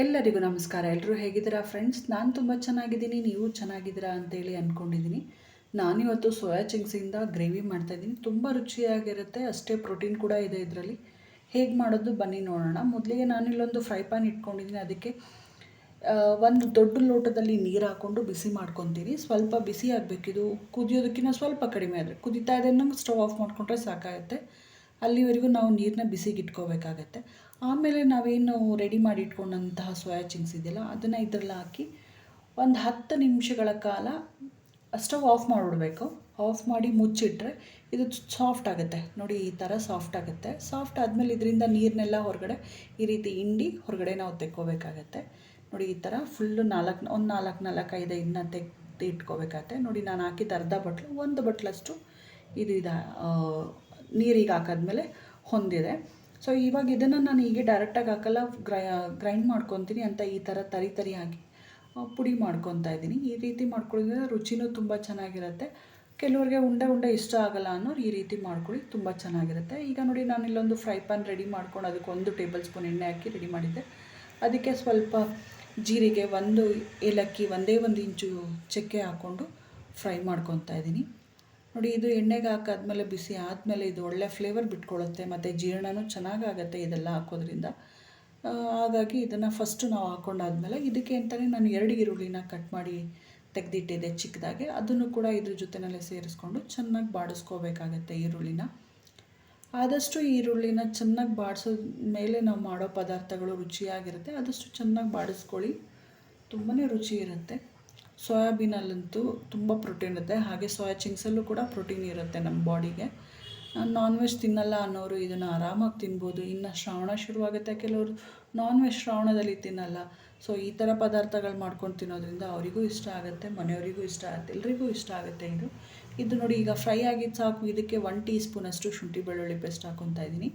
ಎಲ್ಲರಿಗೂ ನಮಸ್ಕಾರ. ಎಲ್ಲರೂ ಹೇಗಿದ್ದೀರಾ ಫ್ರೆಂಡ್ಸ್ ನಾನು ತುಂಬ ಚೆನ್ನಾಗಿದ್ದೀನಿ. ನೀವು ಚೆನ್ನಾಗಿದ್ದೀರಾ ಅಂತೇಳಿ ಅಂದ್ಕೊಂಡಿದ್ದೀನಿ ನಾನಿವತ್ತು ಸೋಯಾ ಚಿಂಗ್ಸಿಂದ ಗ್ರೇವಿ ಮಾಡ್ತಾಯಿದ್ದೀನಿ ತುಂಬ ರುಚಿಯಾಗಿರುತ್ತೆ. ಅಷ್ಟೇ ಪ್ರೋಟೀನ್ ಕೂಡ ಇದೆ ಇದರಲ್ಲಿ. ಹೇಗೆ ಮಾಡೋದು ಬನ್ನಿ ನೋಡೋಣ. ಮೊದಲಿಗೆ ನಾನಿಲ್ಲೊಂದು ಫ್ರೈ ಪ್ಯಾನ್ ಇಟ್ಕೊಂಡಿದ್ದೀನಿ. ಅದಕ್ಕೆ ಒಂದು ದೊಡ್ಡ ಲೋಟದಲ್ಲಿ ನೀರು ಹಾಕ್ಕೊಂಡು ಬಿಸಿ ಮಾಡ್ಕೊತೀನಿ. ಸ್ವಲ್ಪ ಬಿಸಿ ಆಗಬೇಕಿದು ಕುದಿಯೋದಕ್ಕಿಂತ ಸ್ವಲ್ಪ ಕಡಿಮೆ ಆದರೆ ಕುದಿತಾ ಇದೆ ಅನ್ನೋಂಗೆ ಸ್ಟವ್ ಆಫ್ ಮಾಡಿಕೊಂಡ್ರೆ ಸಾಕಾಗುತ್ತೆ. ಅಲ್ಲಿವರೆಗೂ ನಾವು ನೀರನ್ನ ಬಿಸಿಗೆ ಇಟ್ಕೋಬೇಕಾಗತ್ತೆ ಆಮೇಲೆ ನಾವೇನು ರೆಡಿ ಮಾಡಿ ಇಟ್ಕೊಂಡಂತಹ ಸೋಯಾ ಚಿಂಗ್ಸ್ ಇದೆಯಲ್ಲ, ಅದನ್ನು ಇದರಲ್ಲಿ ಹಾಕಿ ಒಂದು ಹತ್ತು ನಿಮಿಷಗಳ ಕಾಲ ಸ್ಟವ್ ಆಫ್ ಮಾಡಿಬಿಡ್ಬೇಕು. ಆಫ್ ಮಾಡಿ ಮುಚ್ಚಿಟ್ರೆ ಇದು ಸಾಫ್ಟ್ ಆಗುತ್ತೆ. ನೋಡಿ, ಈ ಥರ ಸಾಫ್ಟ್ ಆಗುತ್ತೆ. ಸಾಫ್ಟ್ ಆದಮೇಲೆ ಇದರಿಂದ ನೀರನ್ನೆಲ್ಲ ಹೊರಗಡೆ ಈ ರೀತಿ ಹಿಂಡಿ ಹೊರಗಡೆ ನಾವು ತೆಕ್ಕೋಬೇಕಾಗತ್ತೆ. ನೋಡಿ, ಈ ಥರ ಫುಲ್ಲು ನಾಲ್ಕು, ಒಂದು ನಾಲ್ಕು ನಾಲ್ಕು, ಐದು ಇದನ್ನ ತೆಗ್ದು ಇಟ್ಕೋಬೇಕಾಗತ್ತೆ ನೋಡಿ, ನಾನು ಹಾಕಿದ ಅರ್ಧ ಬಟ್ಲು, ಒಂದು ಬಟ್ಲಷ್ಟು ಇದು ಇದೆ ನೀರಿಗೆ ಹಾಕಾದ್ಮೇಲೆ ಹೊಂದಿದೆ. ಸೊ ಇವಾಗ ಇದನ್ನು ನಾನು ಹೀಗೆ ಡೈರೆಕ್ಟಾಗಿ ಹಾಕಲ್ಲ, ಗ್ರೈ ಗ್ರೈಂಡ್ ಮಾಡ್ಕೊತೀನಿ ಅಂತ ಈ ಥರ ತರಿ ತರಿ ಹಾಕಿ ಪುಡಿ ಮಾಡ್ಕೊತಾ ಇದ್ದೀನಿ. ಈ ರೀತಿ ಮಾಡ್ಕೊಳ್ಳಿದ್ರೆ ರುಚಿನೂ ತುಂಬ ಚೆನ್ನಾಗಿರುತ್ತೆ. ಕೆಲವರಿಗೆ ಉಂಡೆ ಉಂಡೆ ಇಷ್ಟ ಆಗಲ್ಲ ಅನ್ನೋರು ಈ ರೀತಿ ಮಾಡ್ಕೊಳ್ಳಿ, ತುಂಬ ಚೆನ್ನಾಗಿರುತ್ತೆ. ಈಗ ನೋಡಿ ನಾನು ಇಲ್ಲೊಂದು ಫ್ರೈ ಪ್ಯಾನ್ ರೆಡಿ ಮಾಡ್ಕೊಂಡು ಅದಕ್ಕೆ ಒಂದು ಟೇಬಲ್ ಸ್ಪೂನ್ ಎಣ್ಣೆ ಹಾಕಿ ರೆಡಿ ಮಾಡಿದ್ದೆ. ಅದಕ್ಕೆ ಸ್ವಲ್ಪ ಜೀರಿಗೆ, ಒಂದು ಏಲಕ್ಕಿ, ಒಂದೇ ಒಂದು ಇಂಚು ಚಕ್ಕೆ ಹಾಕ್ಕೊಂಡು ಫ್ರೈ ಮಾಡ್ಕೊತಾ ಇದ್ದೀನಿ. ನೋಡಿ, ಇದು ಎಣ್ಣೆಗೆ ಹಾಕಾದ್ಮೇಲೆ ಬಿಸಿ ಆದಮೇಲೆ ಇದು ಒಳ್ಳೆ ಫ್ಲೇವರ್ ಬಿಟ್ಕೊಳ್ಳುತ್ತೆ ಮತ್ತು ಜೀರ್ಣನೂ ಚೆನ್ನಾಗಾಗತ್ತೆ ಇದೆಲ್ಲ ಹಾಕೋದ್ರಿಂದ. ಹಾಗಾಗಿ ಇದನ್ನು ಫಸ್ಟು ನಾವು ಹಾಕೊಂಡಾದ್ಮೇಲೆ ಇದಕ್ಕೆ ಅಂತಲೇ ನಾನು ಎರಡು ಈರುಳ್ಳಿನ ಕಟ್ ಮಾಡಿ ತೆಗೆದಿಟ್ಟಿದ್ದೆ ಚಿಕ್ಕದಾಗೆ. ಅದನ್ನು ಕೂಡ ಇದ್ರ ಜೊತೆನಲ್ಲೇ ಸೇರಿಸ್ಕೊಂಡು ಚೆನ್ನಾಗಿ ಬಾಡಿಸ್ಕೋಬೇಕಾಗತ್ತೆ ಈರುಳ್ಳಿನ. ಆದಷ್ಟು ಈರುಳ್ಳಿನ ಚೆನ್ನಾಗಿ ಬಾಡಿಸೋದ ಮೇಲೆ ನಾವು ಮಾಡೋ ಪದಾರ್ಥಗಳು ರುಚಿಯಾಗಿರುತ್ತೆ, ಆದಷ್ಟು ಚೆನ್ನಾಗಿ ಬಾಡಿಸ್ಕೊಳ್ಳಿ. ತುಂಬಾ ರುಚಿ ಇರುತ್ತೆ. ಸೋಯಾಬೀನಲ್ಲಂತೂ ತುಂಬ ಪ್ರೋಟೀನ್ ಇರುತ್ತೆ. ಹಾಗೆ ಸೋಯಾ ಚಿಂಗ್ಸಲ್ಲೂ ಕೂಡ ಪ್ರೋಟೀನ್ ಇರುತ್ತೆ ನಮ್ಮ ಬಾಡಿಗೆ. ನಾನ್ ವೆಜ್ ತಿನ್ನಲ್ಲ ಅನ್ನೋರು ಇದನ್ನು ಆರಾಮಾಗಿ ತಿನ್ಬೋದು. ಇನ್ನು ಶ್ರಾವಣ ಶುರುವಾಗುತ್ತೆ. ಕೆಲವರು ನಾನ್ ವೆಜ್ ಶ್ರಾವಣದಲ್ಲಿ ತಿನ್ನಲ್ಲ. ಸೊ, ಈ ಥರ ಪದಾರ್ಥಗಳು ಮಾಡ್ಕೊಂಡು ತಿನ್ನೋದ್ರಿಂದ ಅವರಿಗೂ ಇಷ್ಟ ಆಗುತ್ತೆ, ಮನೆಯವರಿಗೂ ಇಷ್ಟ ಆಗುತ್ತೆ, ಎಲ್ರಿಗೂ ಇಷ್ಟ ಆಗುತ್ತೆ ಇದು. ಇದು ನೋಡಿ, ಈಗ ಫ್ರೈ ಆಗಿದ್ದು ಸಾಕು. ಇದಕ್ಕೆ ಒನ್ ಟೀ ಸ್ಪೂನಷ್ಟು ಶುಂಠಿ ಬೆಳ್ಳುಳ್ಳಿ ಪೇಸ್ಟ್ ಹಾಕ್ಕೊತಾ ಇದ್ದೀನಿ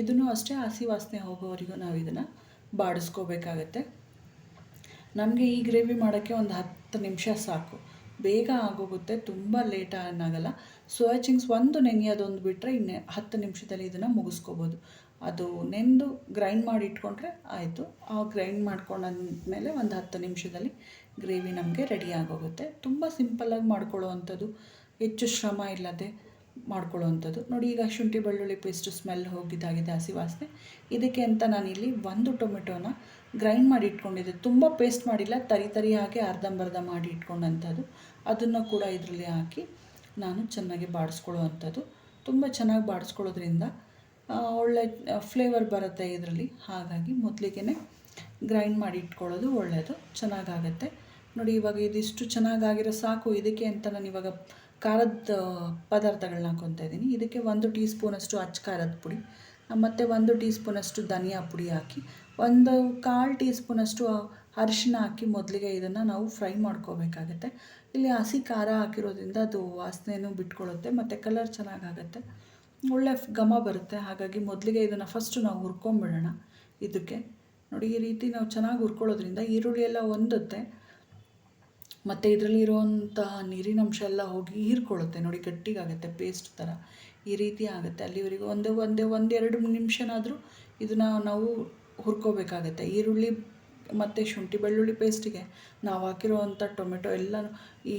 ಇದನ್ನು ಅಷ್ಟೇ ಹಸಿ ವಾಸನೆ ಹೋಗೋವರೆಗೂ ನಾವು ಇದನ್ನು ಬಾಡಿಸ್ಕೋಬೇಕಾಗತ್ತೆ. ನಮಗೆ ಈ ಗ್ರೇವಿ ಮಾಡೋಕ್ಕೆ ಒಂದು ಹತ್ತು ನಿಮಿಷ ಸಾಕು. ಬೇಗ ಆಗೋಗುತ್ತೆ, ತುಂಬ ಲೇಟ್ ಏನಾಗಲ್ಲ ಸೋಯಾ ಚಿಂಗ್ಸ್ ಒಂದು ನೆನೆಯೋದೊಂದು ಬಿಟ್ಟರೆ ಇನ್ನೆ ಹತ್ತು ನಿಮಿಷದಲ್ಲಿ ಇದನ್ನು ಮುಗಿಸ್ಕೋಬೋದು. ಅದು ನೆಂದು ಗ್ರೈಂಡ್ ಮಾಡಿ ಇಟ್ಕೊಂಡ್ರೆ ಆಯಿತು. ಆ ಗ್ರೈಂಡ್ ಮಾಡ್ಕೊಂಡಾದ್ಮೇಲೆ ಒಂದು ಹತ್ತು ನಿಮಿಷದಲ್ಲಿ ಗ್ರೇವಿ ನಮಗೆ ರೆಡಿ ಆಗೋಗುತ್ತೆ. ತುಂಬ ಸಿಂಪಲ್ಲಾಗಿ ಮಾಡ್ಕೊಳ್ಳೋವಂಥದ್ದು. ಹೆಚ್ಚು ಶ್ರಮ ಇಲ್ಲದೆ. ಮಾಡ್ಕೊಳ್ಳೋವಂಥದ್ದು. ನೋಡಿ, ಈಗ ಶುಂಠಿ ಬೆಳ್ಳುಳ್ಳಿ ಪೇಸ್ಟ್ ಸ್ಮೆಲ್ ಹೋಗಿದ್ದಾಗಿದೆ ಹಸಿ ವಾಸನೆ. ಇದಕ್ಕೆ ಅಂತ ನಾನಿಲ್ಲಿ ಒಂದು ಟೊಮೆಟೊನ ಗ್ರೈಂಡ್ ಮಾಡಿ ಇಟ್ಕೊಂಡಿದ್ದೆ. ತುಂಬ ಪೇಸ್ಟ್ ಮಾಡಿಲ್ಲ, ತರಿ ತರಿ ಹಾಕಿ ಅರ್ಧಂಬರ್ಧ ಮಾಡಿ ಇಟ್ಕೊಂಡಂಥದ್ದು. ಅದನ್ನು ಕೂಡ ಇದರಲ್ಲಿ ಹಾಕಿ ನಾನು ಚೆನ್ನಾಗಿ ಬಾಡಿಸ್ಕೊಳ್ಳೋ ಅಂಥದ್ದು ತುಂಬ ಚೆನ್ನಾಗಿ ಬಾಡಿಸ್ಕೊಳ್ಳೋದ್ರಿಂದ ಒಳ್ಳೆ ಫ್ಲೇವರ್ ಬರುತ್ತೆ ಇದರಲ್ಲಿ. ಹಾಗಾಗಿ ಮೊದಲಿಗೆ ಗ್ರೈಂಡ್ ಮಾಡಿ ಇಟ್ಕೊಳ್ಳೋದು ಒಳ್ಳೆಯದು, ಚೆನ್ನಾಗಾಗತ್ತೆ. ನೋಡಿ, ಇವಾಗ ಇದಿಷ್ಟು ಚೆನ್ನಾಗಾಗಿರೋ ಸಾಕು. ಇದಕ್ಕೆ ಅಂತ ನಾನು ಇವಾಗ ಖಾರದ ಪದಾರ್ಥಗಳನ್ನ ಹಾಕ್ಕೊತಾ ಇದ್ದೀನಿ. ಇದಕ್ಕೆ ಒಂದು ಟೀ ಸ್ಪೂನಷ್ಟು ಅಚ್ಚ ಖಾರದ ಪುಡಿ ಮತ್ತು ಒಂದು ಟೀ ಸ್ಪೂನಷ್ಟು ಧನಿಯಾ ಪುಡಿ ಹಾಕಿ, ಒಂದು ಕಾಲು ಟೀ ಸ್ಪೂನಷ್ಟು ಅರಿಶಿನ ಹಾಕಿ ಮೊದಲಿಗೆ ಇದನ್ನು ನಾವು ಫ್ರೈ ಮಾಡ್ಕೋಬೇಕಾಗತ್ತೆ. ಇಲ್ಲಿ ಹಸಿ ಖಾರ ಹಾಕಿರೋದ್ರಿಂದ ಅದು ವಾಸನೆನೂ ಬಿಟ್ಕೊಳ್ಳುತ್ತೆ ಮತ್ತು ಕಲರ್ ಚೆನ್ನಾಗಾಗತ್ತೆ. ಒಳ್ಳೆ ಘಮ ಬರುತ್ತೆ. ಹಾಗಾಗಿ ಮೊದಲಿಗೆ ಇದನ್ನು ಫಸ್ಟು ನಾವು ಹುರ್ಕೊಂಬಿಡೋಣ ಇದಕ್ಕೆ. ನೋಡಿ, ಈ ರೀತಿ ನಾವು ಚೆನ್ನಾಗಿ ಹುರ್ಕೊಳ್ಳೋದ್ರಿಂದ ಈರುಳ್ಳಿ ಎಲ್ಲ ಹೊಂದುತ್ತೆ. ಮತ್ತು ಇದರಲ್ಲಿರುವಂತಹ ನೀರಿನಂಶ ಎಲ್ಲ ಹೋಗಿ ಹೀರ್ಕೊಳ್ಳುತ್ತೆ. ನೋಡಿ, ಗಟ್ಟಿಗಾಗುತ್ತೆ ಪೇಸ್ಟ್ ಥರ. ಈ ರೀತಿ ಆಗುತ್ತೆ. ಅಲ್ಲಿವರೆಗೂ ಒಂದೇ ಒಂದೇ, ಒಂದೆರಡು ನಿಮಿಷನಾದರೂ ಇದನ್ನು ನಾವು ಹುರ್ಕೋಬೇಕಾಗತ್ತೆ. ಈರುಳ್ಳಿ ಮತ್ತು ಶುಂಠಿ ಬೆಳ್ಳುಳ್ಳಿ ಪೇಸ್ಟಿಗೆ ನಾವು ಹಾಕಿರುವಂಥ ಟೊಮೆಟೊ ಎಲ್ಲ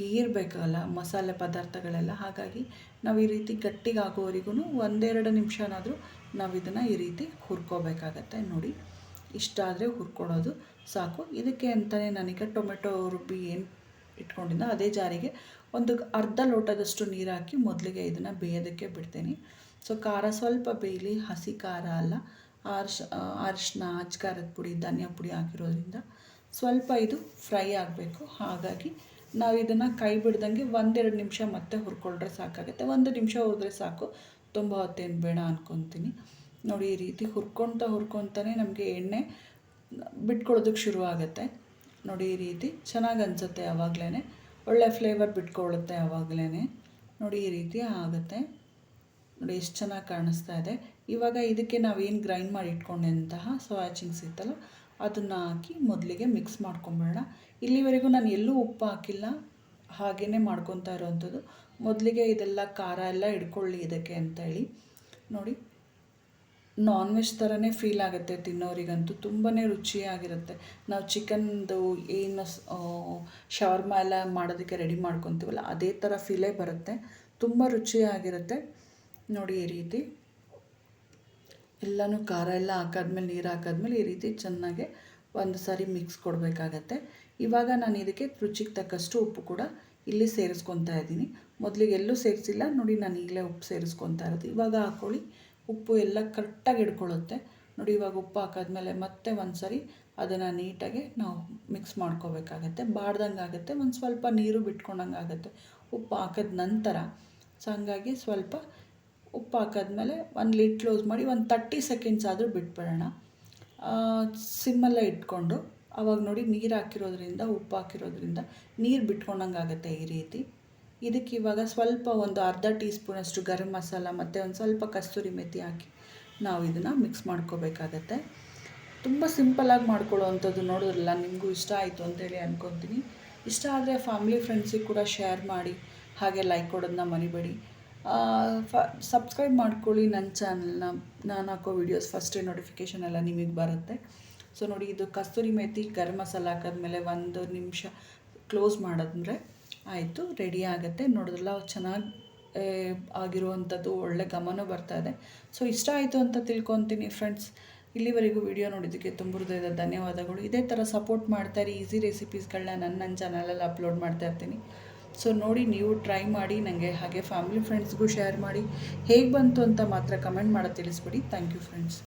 ಹೀರಬೇಕಲ್ಲ, ಮಸಾಲೆ ಪದಾರ್ಥಗಳೆಲ್ಲ. ಹಾಗಾಗಿ ನಾವು ಈ ರೀತಿ ಗಟ್ಟಿಗಾಗೋವರೆಗೂ ಒಂದೆರಡು ನಿಮಿಷನಾದರೂ ನಾವು ಇದನ್ನು ಈ ರೀತಿ ಹುರ್ಕೋಬೇಕಾಗತ್ತೆ. ನೋಡಿ ಇಷ್ಟಾದರೆ ಹುರ್ಕೊಳ್ಳೋದು ಸಾಕು. ಇದಕ್ಕೆ ಅಂತಲೇ ನನಗೆ ಟೊಮೆಟೊ ರುಬ್ಬಿ ಏನು ಇಟ್ಕೊಂಡಿದ್ದ ಅದೇ ಜಾರಿಗೆ ಒಂದು ಅರ್ಧ ಲೋಟದಷ್ಟು ನೀರು ಹಾಕಿ ಮೊದಲಿಗೆ ಇದನ್ನು ಬೇಯೋದಕ್ಕೆ ಬಿಡ್ತೀನಿ. ಸೊ ಖಾರ ಸ್ವಲ್ಪ ಬೇಯಲಿ. ಹಸಿ ಖಾರ ಅಲ್ಲ. ಅರ್ಶ ಅರಿಶಿನ ಅಚ್ಕಾರದ ಪುಡಿ, ಧನಿಯಾ ಪುಡಿ ಹಾಕಿರೋದ್ರಿಂದ ಸ್ವಲ್ಪ ಇದು ಫ್ರೈ ಆಗಬೇಕು. ಹಾಗಾಗಿ ನಾವು ಇದನ್ನು ಕೈ ಬಿಡ್ದಂಗೆ ಒಂದೆರಡು ನಿಮಿಷ ಮತ್ತೆ ಹುರ್ಕೊಂಡ್ರೆ ಸಾಕಾಗುತ್ತೆ. ಒಂದು ನಿಮಿಷ ಹುರಿದ್ರೆ ಸಾಕು. ತುಂಬ ಹೊತ್ತೇನು ಬೇಡ ಅಂದ್ಕೊತೀನಿ ನೋಡಿ, ಈ ರೀತಿ ಹುರ್ಕೊತಾ ಹುರ್ಕೊತಾನೆ ನಮಗೆ ಎಣ್ಣೆ ಬಿಟ್ಕೊಳ್ಳೋದಕ್ಕೆ ಶುರು ಆಗುತ್ತೆ ನೋಡಿ ಈ ರೀತಿ. ಚೆನ್ನಾಗಿ ಅನಿಸುತ್ತೆ ಆವಾಗಲೇ ಒಳ್ಳೆ ಫ್ಲೇವರ್ ಬಿಟ್ಕೊಳ್ಳುತ್ತೆ ಆವಾಗಲೇ ನೋಡಿ ಈ ರೀತಿ ಆಗುತ್ತೆ. ನೋಡಿ ಎಷ್ಟು ಚೆನ್ನಾಗಿ ಕಾಣಿಸ್ತಾ ಇದೆ. ಇವಾಗ ಇದಕ್ಕೆ ನಾವೇನು ಗ್ರೈಂಡ್ ಮಾಡಿ ಇಟ್ಕೊಂಡಂತಹ ಸೋಯಾ ಚಿಂಗ್ಸ್ ಇತ್ತಲ್ಲ, ಅದನ್ನು ಹಾಕಿ ಮೊದಲಿಗೆ ಮಿಕ್ಸ್ ಮಾಡ್ಕೊಂಬಿಡೋಣ ಇಲ್ಲಿವರೆಗೂ ನಾನು ಎಲ್ಲೂ ಉಪ್ಪು ಹಾಕಿಲ್ಲ. ಹಾಗೇ ಮಾಡ್ಕೊತಾ ಇರೋವಂಥದ್ದು ಮೊದಲಿಗೆ ಇದೆಲ್ಲ ಖಾರ ಎಲ್ಲ ಹಿಡ್ಕೊಳ್ಳಿ ಇದಕ್ಕೆ ಅಂತ ಹೇಳಿ ನೋಡಿ ನಾನ್ ವೆಜ್ ಥರನೇ ಫೀಲ್ ಆಗುತ್ತೆ ತಿನ್ನೋರಿಗಂತೂ. ತುಂಬಾ ರುಚಿಯಾಗಿರುತ್ತೆ. ನಾವು ಚಿಕನ್ದು ಏನು ಶವರ್ಮ ಎಲ್ಲ ಮಾಡೋದಕ್ಕೆ ರೆಡಿ ಮಾಡ್ಕೊತೀವಲ್ಲ, ಅದೇ ಥರ ಫೀಲೇ ಬರುತ್ತೆ. ತುಂಬ ರುಚಿಯಾಗಿರುತ್ತೆ. ನೋಡಿ ಈ ರೀತಿ. ಎಲ್ಲನೂ ಖಾರ ಎಲ್ಲ ಹಾಕಾದ್ಮೇಲೆ, ನೀರು ಹಾಕಾದ್ಮೇಲೆ ಈ ರೀತಿ ಚೆನ್ನಾಗಿ ಒಂದು ಸಾರಿ ಮಿಕ್ಸ್ ಕೊಡಬೇಕಾಗತ್ತೆ. ಇವಾಗ ನಾನು ಇದಕ್ಕೆ ರುಚಿಗೆ ತಕ್ಕಷ್ಟು ಉಪ್ಪು ಕೂಡ ಇಲ್ಲಿ ಸೇರಿಸ್ಕೊತಾ ಇದ್ದೀನಿ. ಮೊದಲಿಗೆ ಎಲ್ಲೂ ಸೇರಿಸಿಲ್ಲ. ನೋಡಿ ನಾನು ಈಗಲೇ ಉಪ್ಪು ಸೇರಿಸ್ಕೊತಾ ಇರೋದು. ಇವಾಗ ಹಾಕ್ಕೊಳ್ಳಿ ಉಪ್ಪು ಎಲ್ಲ ಕರೆಕ್ಟಾಗಿ ಹಿಡ್ಕೊಳ್ಳುತ್ತೆ. ನೋಡಿ, ಇವಾಗ ಉಪ್ಪು ಹಾಕಾದ್ಮೇಲೆ ಮತ್ತೆ ಒಂದು ಸರಿ ಅದನ್ನು ನೀಟಾಗಿ ನಾವು ಮಿಕ್ಸ್ ಮಾಡ್ಕೋಬೇಕಾಗತ್ತೆ. ಬಾಡ್ದಂಗೆ ಆಗುತ್ತೆ. ಒಂದು ಸ್ವಲ್ಪ ನೀರು ಬಿಟ್ಕೊಂಡಂಗೆ ಆಗುತ್ತೆ. ಉಪ್ಪು ಹಾಕಿದ ನಂತರ, ಸೊ ಹಂಗಾಗಿ ಸ್ವಲ್ಪ ಉಪ್ಪು ಹಾಕಾದ್ಮೇಲೆ ಒಂದು ಲೀಟ್ ಕ್ಲೋಸ್ ಮಾಡಿ ಒಂದು ತರ್ಟಿ ಸೆಕೆಂಡ್ಸ್ ಆದರೂ ಬಿಟ್ಬಿಡೋಣ. ಸಿಮ್ಮಲ್ಲೇ ಇಟ್ಕೊಂಡು, ಅವಾಗ ನೋಡಿ ನೀರು ಹಾಕಿರೋದ್ರಿಂದ, ಉಪ್ಪು ಹಾಕಿರೋದ್ರಿಂದ ನೀರು ಬಿಟ್ಕೊಂಡಂಗೆ ಆಗುತ್ತೆ ಈ ರೀತಿ. ಇದಕ್ಕೆ ಇವಾಗ ಸ್ವಲ್ಪ ಒಂದು ಅರ್ಧ ಟೀ ಸ್ಪೂನಷ್ಟು ಗರಂ ಮಸಾಲ ಮತ್ತು ಒಂದು ಸ್ವಲ್ಪ ಕಸ್ತೂರಿ ಮೆತ್ತಿ ಹಾಕಿ ನಾವು ಇದನ್ನು ಮಿಕ್ಸ್ ಮಾಡ್ಕೋಬೇಕಾಗತ್ತೆ. ತುಂಬ ಸಿಂಪಲಾಗಿ ಮಾಡ್ಕೊಳ್ಳೋವಂಥದ್ದು ನೋಡೋದ್ರಲ್ಲ, ನಿಮಗೂ ಇಷ್ಟ ಆಯಿತು ಅಂತೇಳಿ ಅಂದ್ಕೊತೀನಿ ಇಷ್ಟ ಆದರೆ ಫ್ಯಾಮಿಲಿ ಫ್ರೆಂಡ್ಸಿಗೆ ಕೂಡ ಶೇರ್ ಮಾಡಿ, ಹಾಗೆ ಲೈಕ್ ಕೊಡೋದನ್ನ ಮರಿಬೇಡಿ. ಫ ಸಬ್ಸ್ಕ್ರೈಬ್ ಮಾಡ್ಕೊಳ್ಳಿ ನನ್ನ ಚಾನಲ್ನ ನಾನು ಹಾಕೋ ವೀಡಿಯೋಸ್ ಫಸ್ಟೇ ನೋಟಿಫಿಕೇಷನ್ ಎಲ್ಲ ನಿಮಗೆ ಬರುತ್ತೆ. ಸೊ ನೋಡಿ, ಇದು ಕಸ್ತೂರಿ ಮೇಥಿ ಗರಂ ಮಸಾಲ ಹಾಕಿದ್ಮೇಲೆ ಒಂದು ನಿಮಿಷ ಕ್ಲೋಸ್ ಮಾಡಿದ್ರೆ ಆಯಿತು ರೆಡಿ ಆಗುತ್ತೆ. ನೋಡಿದ್ರಲ್ಲ, ಚೆನ್ನಾಗಿ ಆಗಿರುವಂಥದ್ದು ಒಳ್ಳೆ ಗಮನ ಬರ್ತಾ ಇದೆ. ಸೊ ಇಷ್ಟ ಆಯಿತು ಅಂತ ತಿಳ್ಕೊತೀನಿ ಫ್ರೆಂಡ್ಸ್ ಇಲ್ಲಿವರೆಗೂ ವಿಡಿಯೋ ನೋಡಿದ್ದಕ್ಕೆ ತುಂಬ ಹೃದಯದ ಧನ್ಯವಾದಗಳು. ಇದೇ ಥರ ಸಪೋರ್ಟ್ ಮಾಡ್ತಾರೆ ಈಸಿ ರೆಸಿಪೀಸ್ಗಳನ್ನ ನನ್ನ ನನ್ನ ಚಾನಲಲ್ಲಿ ಅಪ್ಲೋಡ್ ಮಾಡ್ತಾ ಇರ್ತೀನಿ. ಸೊ ನೋಡಿ, ನೀವು ಟ್ರೈ ಮಾಡಿ ನನಗೆ ಹಾಗೆ ಫ್ಯಾಮಿಲಿ ಫ್ರೆಂಡ್ಸ್ಗೂ ಶೇರ್ ಮಾಡಿ. ಹೇಗೆ ಬಂತು ಅಂತ ಮಾತ್ರ ಕಮೆಂಟ್ ಮಾಡೋದು ತಿಳಿಸ್ಬಿಡಿ. Thank you friends